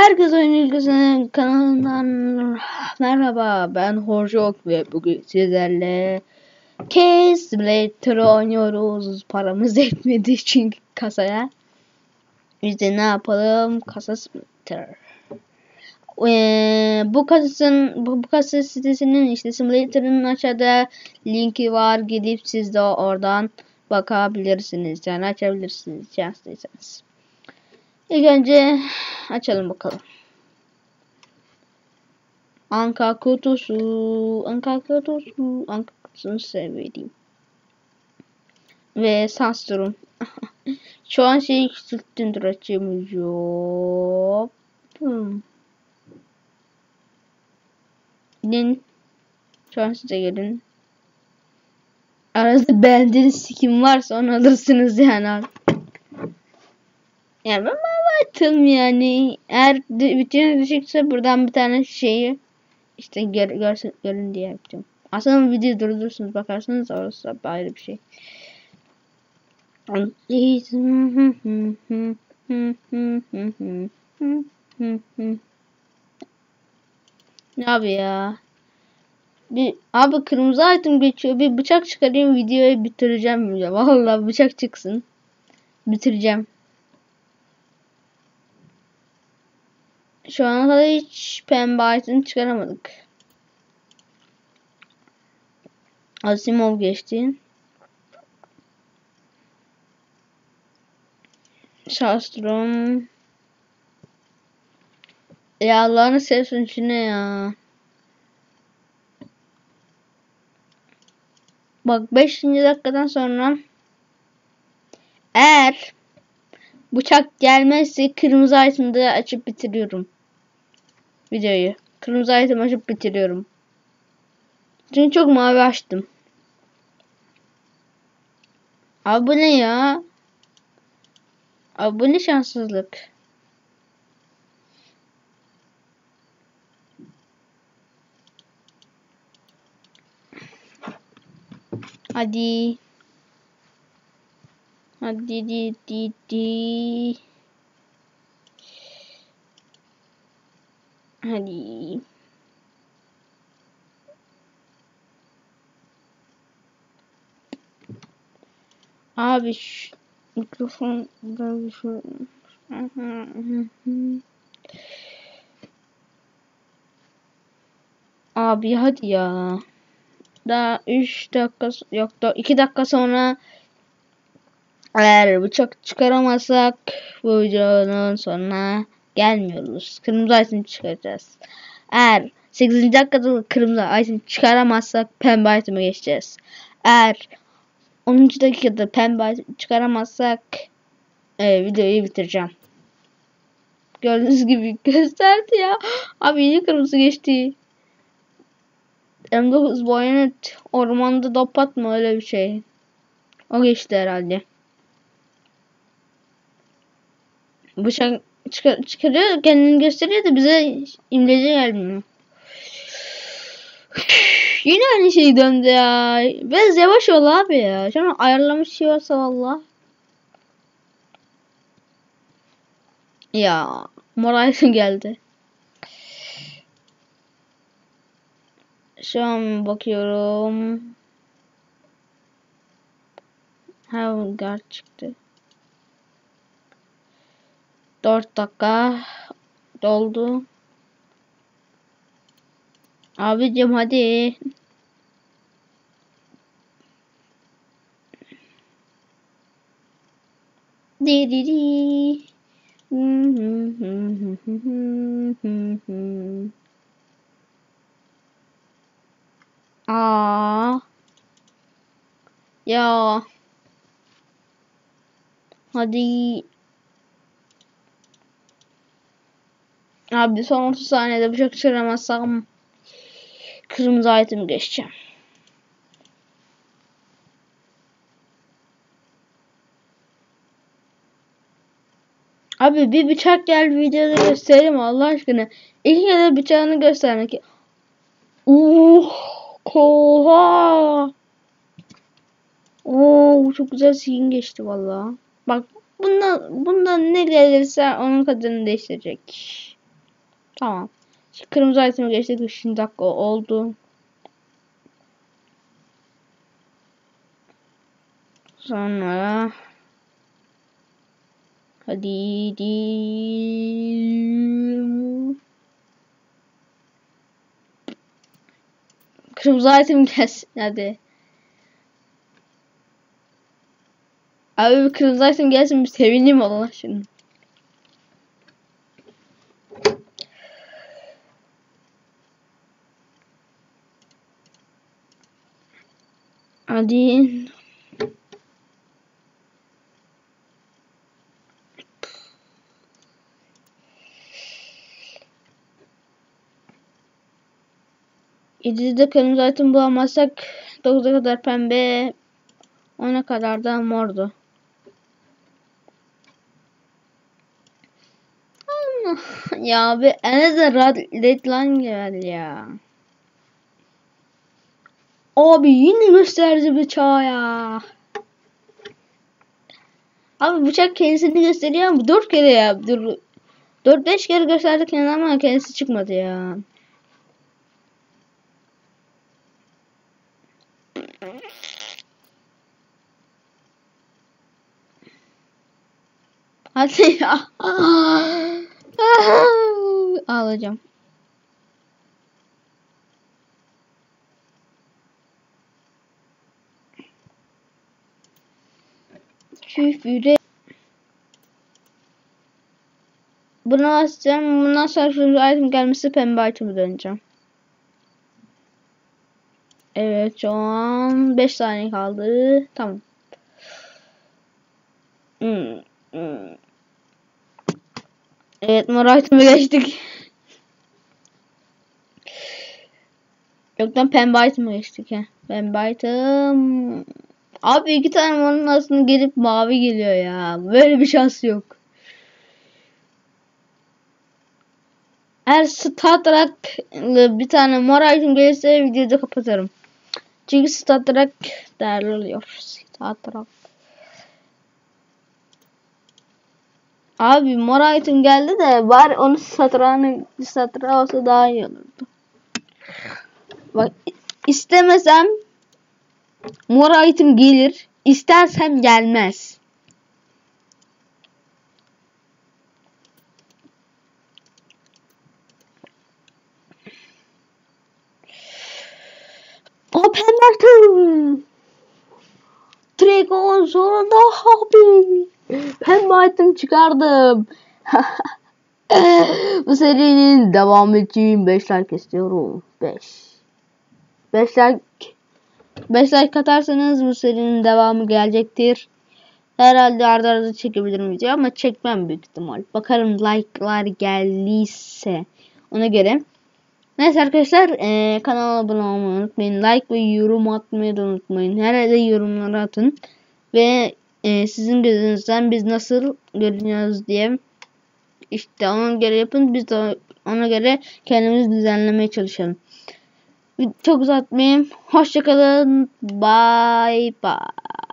Selamünaleyküm. Herkes Oyun İlgisi'nin kanalından merhaba ben Horjok ve bugün sizlerle Case Simulator oynuyoruz. Paramız yetmedi çünkü kasaya. Biz de ne yapalım? Kasa Simulator. Ee, bu kasasın bu, bu kasa sitesinin işte simulator'ın aşağıda linki var. Gidip siz de oradan bakabilirsiniz. Yani açabilirsiniz şanslıysanız. İlk önce açalım bakalım. Anka kutusu, anka kutusu, anka kutusunu sevdiğim. Ve sans durum. Şu an şeyi küçülttüm açamıyor. Hmm. Gidin. Şu an size gelin. Arada beğendiğiniz skin varsa onu alırsınız yani. Yani ben baktım yani eğer bütün düşükse buradan bir tane şeyi işte gör, görsün, görün diye yapacağım. Aslında video durdurursunuz bakarsanız orası ayrı bir şey. Abi ya? Bir abi kırmızı item geçiyor. Bir bıçak çıkarayım videoyu bitireceğim ya. Vallahi bıçak çıksın. Bitireceğim. Şu ana kadar hiç pembe item çıkaramadık. Asimov geçti. Şastrom. Ya Allah'ını sevsin içine ya. Bak 5. dakikadan sonra eğer bıçak gelmezse kırmızı item'da açıp bitiriyorum. Videoyu. Kırmızı item açıp bitiriyorum. Çünkü çok mavi açtım. Abi bu ne ya? Abi bu ne şanssızlık. Hadi. Hadi di di di. Hadi. Abi şu mikrofon Abi hadi ya. Daha 3 dakika yok da 2 dakika sonra eğer bıçak çıkaramazsak bu videonun sonuna gelmiyoruz. Kırmızı item çıkaracağız. Eğer 8. dakikada kırmızı item çıkaramazsak pembe item'e geçeceğiz. Eğer 10. dakikada pembe item çıkaramazsak e, videoyu bitireceğim. Gördüğünüz gibi gösterdi ya. Abi yine kırmızı geçti. M9 Bayonet ormanda dopat mı öyle bir şey. O geçti herhalde. Bıçak çıkar, çıkarıyor kendini gösteriyor da bize imlece gelmiyor. Yine aynı şey döndü ya. Biraz yavaş ol abi ya. An ayarlamış şey varsa valla. Ya moral geldi. Şu an bakıyorum. Havgar çıktı. 4 dakika doldu. Abicim hadi. Di di di. Aa. Ya. Hadi. Abi son 30 saniyede bıçak çıkaramazsam kırmızı item geçeceğim. Abi bir bıçak gel videoda göstereyim Allah aşkına. İlk kere bıçağını göstermek. Uh, koha. Oo çok güzel skin geçti valla. Bak bundan, bundan ne gelirse onun kadarını değiştirecek. Tamam. Şimdi kırmızı itemi geçtik. 3 dakika oldu. Sonra hadi di Kırmızı item gelsin hadi. Abi kırmızı item gelsin bir sevineyim Allah şimdi. Hadi. Yedide kırmızı item bulamazsak 9'a kadar pembe 10'a kadar da mordu. Ya bir en de red line gel ya. Abi yine gösterdi bıçağı ya. Abi bıçak kendisini gösteriyor ama 4 kere ya. 4-5 kere gösterdi kendini ama kendisi çıkmadı ya. Hadi ya. Ağlayacağım. Küfürü. Buna basacağım. Bundan sonra şu item gelmesi pembe item'e döneceğim. Evet şu an 5 saniye kaldı. Tamam. Hmm, hmm. Evet mor item'e geçtik. Yoktan pembe item'e geçtik ya. Pembe item. Abi iki tane morun arasında gelip mavi geliyor ya. Böyle bir şans yok. Eğer StatTrak bir tane mor item gelirse videoyu kapatırım. Çünkü StatTrak değerli oluyor. StatTrak. Abi mor item geldi de var onu satranı satıra olsa daha iyi olurdu. Bak istemesem mor item gelir. İstersem gelmez. Open item. Dragon sonunda abi. Pembe item çıkardım. Bu serinin devamı için 5 like istiyorum. 5. 5 like 5 like atarsanız bu serinin devamı gelecektir. Herhalde arda arada çekebilirim video ama çekmem büyük ihtimal. Bakarım like'lar geldiyse ona göre. Neyse arkadaşlar e, kanala abone olmayı unutmayın. Like ve yorum atmayı da unutmayın. Herhalde yorumları atın. Ve e, sizin gözünüzden biz nasıl görünüyoruz diye işte ona göre yapın. Biz de ona göre kendimizi düzenlemeye çalışalım. Çok uzatmayayım. Hoşçakalın. Bye bye.